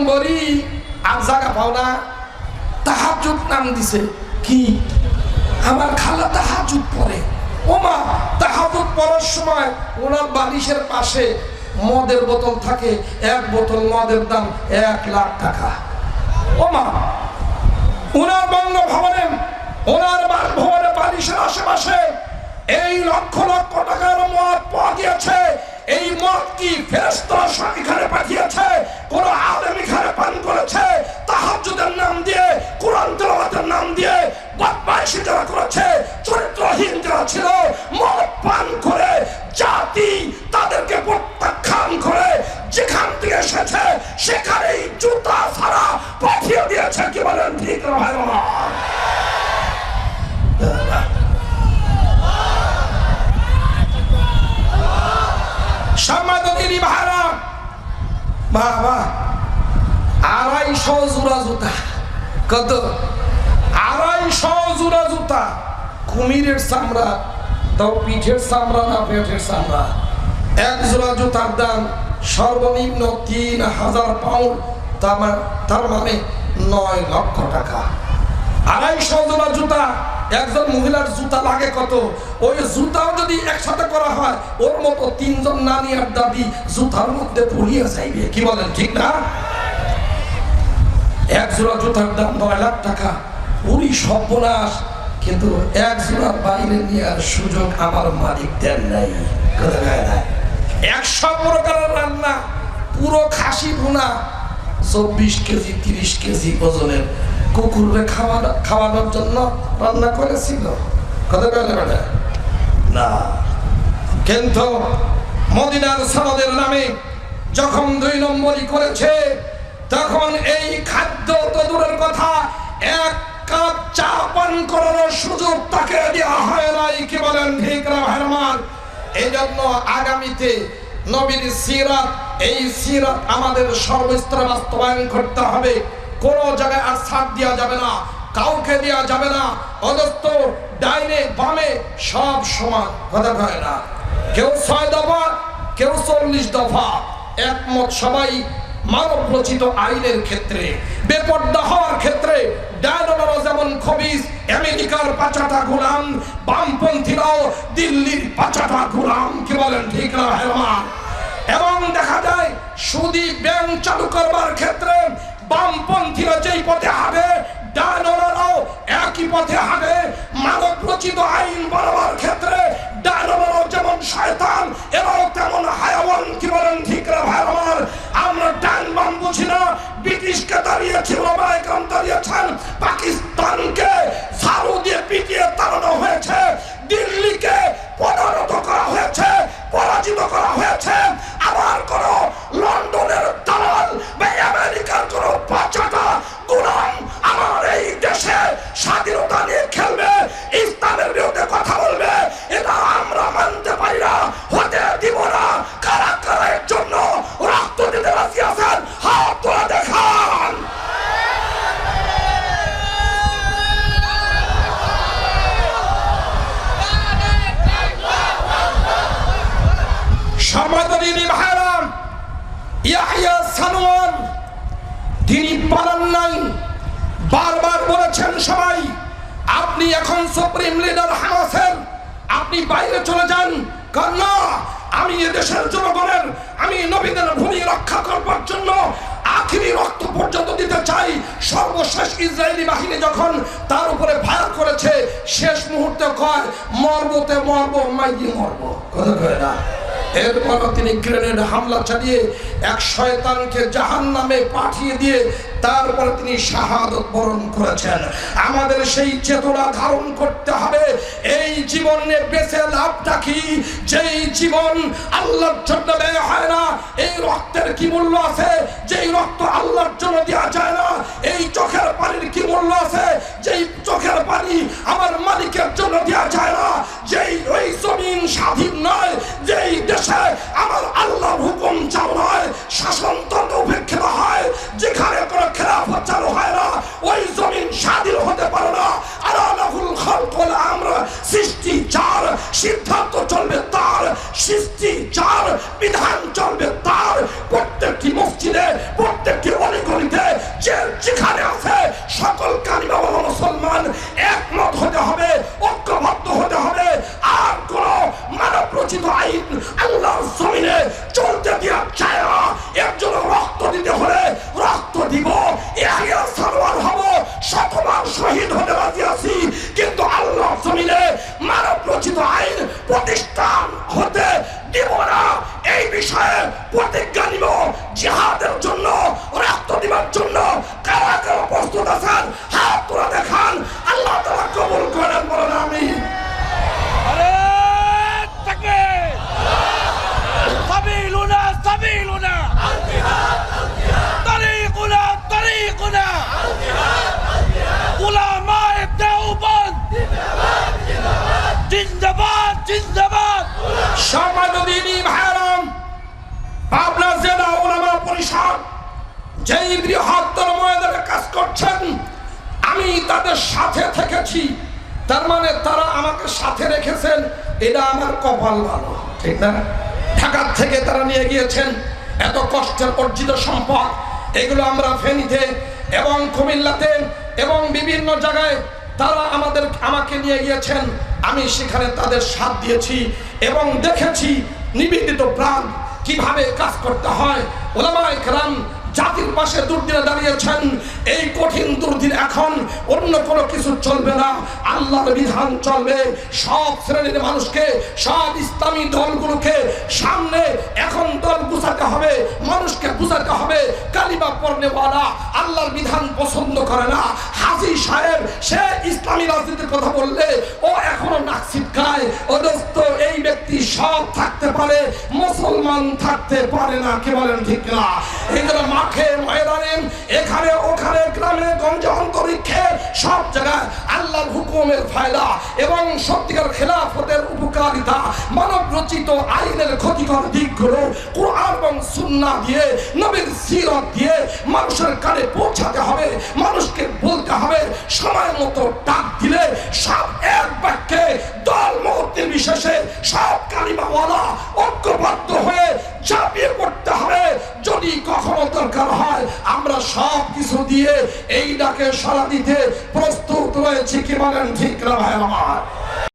নম্বরই আর জায়গা পাও না তাহাজুদ নাম দিছে। কি? আমার খালা তাহাজুদ পরে ওমা তাহাজুদ পড়ার সময় ওনার বালিশের পাশে মদের বোতল থাকে, এক বোতল মদের দাম এক লাখ টাকা। ওমা, ওনার বঙ্গভবনে, ওনার বাসভবনে বালিশের আশেপাশে এই লক্ষ লক্ষ টাকার মদ পাওয়া গিয়েছে। এই মদ কি ফেরেশতারা সব এখানে পাঠিয়েছে? কোন থেকে এসেছে, সেখানেই জুতা ছাড়া পাঠিয়ে দিয়েছে কি বলেন ঠিক না ভাই বাবা? সম্মাদনী ভাড়া বাবা, আড়াইশো জোড়া জুতা। কত? আড়াইশো জোড়া জুতা। কুমিরের চামড়া, তাও পিঠের চামড়া না পেটের চামড়া? এক জোড়া জুতার দাম সর্বনিম্ন তিন হাজার পাউন্ড, তার মানে নয় লক্ষ টাকা। আড়াইশো জোড়া জুতা, একজন মহিলার জুতা লাগে কত? ওই জুতাও যদি একসাথে করা হয়, ওর মতো তিনজন নানি আর দাদি জুতার মধ্যে পড়িয়ে যাইবে। কি বলেন, ঠিক না? এক জোড়া জুতার দাম নয় লাখ টাকা, পুরি সর্বনাশ, কিন্তু এক জোড়ার বাইরে নেওয়ার সুযোগ আমার মালিক দেন নাই। কথা কয় না। একশো প্রকারের রান্না, পুরো খাসি ভুনা, চব্বিশ কেজি, তিরিশ কেজি ওজনের। কুকুরকে খাওয়া খাওয়ানোর জন্য রান্না করেছিল। কথা বলে বেটা না। কিন্তু মদিনার সনদের নামে যখন দুই নম্বরই করেছে, তখন এই খাদ্য তো দূরের কথা, এক কাপ চা পান করানোর সুযোগ তাকে দেওয়া হয় নাই। কি বলেন ঠিক না ভাইরমান এই জন্য আগামীতে নবীর সিরাত, এই সিরাত আমাদের সর্বস্তরে বাস্তবায়ন করতে হবে। কোন জায়গায় আর ছাড় দেওয়া যাবে না, কাউকে দেওয়া যাবে না। অদস্ত ডাইনে, বামে, সব সমান। কথা কয় না? কেউ ছয় দফা, কেউ চল্লিশ দফা। একমত সবাই মানব রচিত আইনের ক্ষেত্রে, বেপর্দা হওয়ার ক্ষেত্রে ডায়নোনারও যেমন খবিজ, আমেরিকার পাচাটা গোলাম বামপন্থীরাও দিল্লির পাচাটা গোলাম। কি বলেন, ঠিক না হেরমা এবং দেখা যায়, সুদী ব্যাংক চালু করবার ক্ষেত্রে বামপন্থীরা যেই পথে হাঁটে ডায়নোনারাও একই পথে হাঁটে। মানব রচিত son সানোয়ার তিনি পালান নাই, বারবার বলেছেন সবাই, আপনি এখন সুপ্রিম লিডার হামাসের, আপনি বাইরে চলে যান। কারণ আমি এদেশের জনগণের, আমি নবীদের ভূমি রক্ষা করবার জন্য আখিরি রক্ত পর্যন্ত দিতে চাই। সর্বশেষ ইসরায়েলি বাহিনী যখন তার উপরে ভার করেছে, শেষ মুহূর্তে কয় মর্বতে মর্ব মাইদি মর্ব। কথা কয় না। এরপর তিনি গ্রেনেড হামলা চালিয়ে এক শয়তানকে জাহান নামে পাঠিয়ে দিয়ে তারপরে তিনি শাহাদত বরণ করেছেন। আমাদের সেই চেতনা ধারণ করতে হবে। এই জীবনে বেঁচে লাভটা কি? যেই জীবন আল্লাহর জন্য ব্যয় হয় না, এই রক্তের কি মূল্য আছে? যেই রক্ত আল্লাহর জন্য দেওয়া যায় না, এই চোখের পানির কি মূল্য আছে? যেই চোখের পানি আমার মালিকের জন্য দেওয়া যায় না যেই ওই জমিন স্বাধীন নয় যেই দেশে আমার আল্লাহর হুকুম চালু নয় শাসনতন্ত্র কারা প্রস্তুত আছেন হাত তোলা দেখান আল্লাহ তালা কবুল করেন বলেন আমি আরে তাকবীর সাবিলুনা সাবিলুনা طريقنا طريقنا علماء দেওবন্দ জিন্দাবাদ জিন্দাবাদ সমাজদিনী ভাইরাম পাবনা জেলা ওলামা পরিষদ যেই বৃহত্তর ময়দানে কাজ করছেন। আমি তাদের সাথে থেকেছি। তার মানে তারা আমাকে সাথে রেখেছেন। এটা আমার কপাল ভালো, ঠিক না? ঢাকার থেকে তারা নিয়ে গিয়েছেন। এত কষ্টের অর্জিত সম্পদ, এগুলো আমরা ফেনীতে এবং কুমিল্লাতে এবং বিভিন্ন জায়গায় তারা আমাদের, আমাকে নিয়ে গিয়েছেন। আমি সেখানে তাদের সাথ দিয়েছি এবং দেখেছি নিবেদিত প্রাণ কীভাবে কাজ করতে হয়। ওলামায় কেরাম জাতির পাশে দুর্দিনে দাঁড়িয়েছেন, এই কঠিন দুর্দিন এখন অন্য কোনো কিছু চলবে না। আল্লাহর বিধান চলবে। সব শ্রেণির মানুষকে, সব ইসলামী দলগুলোকে সামনে এখন দল বুঝাতে হবে, মানুষকে বুঝাতে হবে, কালিমা পড়নেওয়ালা আল্লাহর বিধান পছন্দ করে না। হাজি সাহেব, সে ইসলামী রাজনীতির কথা বললে, ও এখনও নাক ছিটকায়, ও দোস্ত, এই ব্যক্তি সব থাকতে পারে, মুসলমান থাকতে পারে না, কে বলেন ঠিক না এই জন্য মাঠে ময়দানে, এখানে ওখানে গ্রামে গঞ্জে অন্তরিক্ষে সব জায়গায় আল্লাহর হুকুমের ফায়দা এবং সত্যিকার খেলাফতের উপকারিতা, মানব রচিত আইনের ক্ষতিকর দিকগুলো কোরআন এবং সুন্নাহ দিয়ে, নবীর সিরত দিয়ে মানুষের কানে পৌঁছাতে হবে, মানুষকে বলতে হবে, সময় মতো ডাক দিলে সব এক বাক্যে দল মহত্বের বিশেষে দিয়ে এই ডাকে সাড়া দিতে প্রস্তুত রয়েছে কি বলেন ঠিক না ভাই আমার?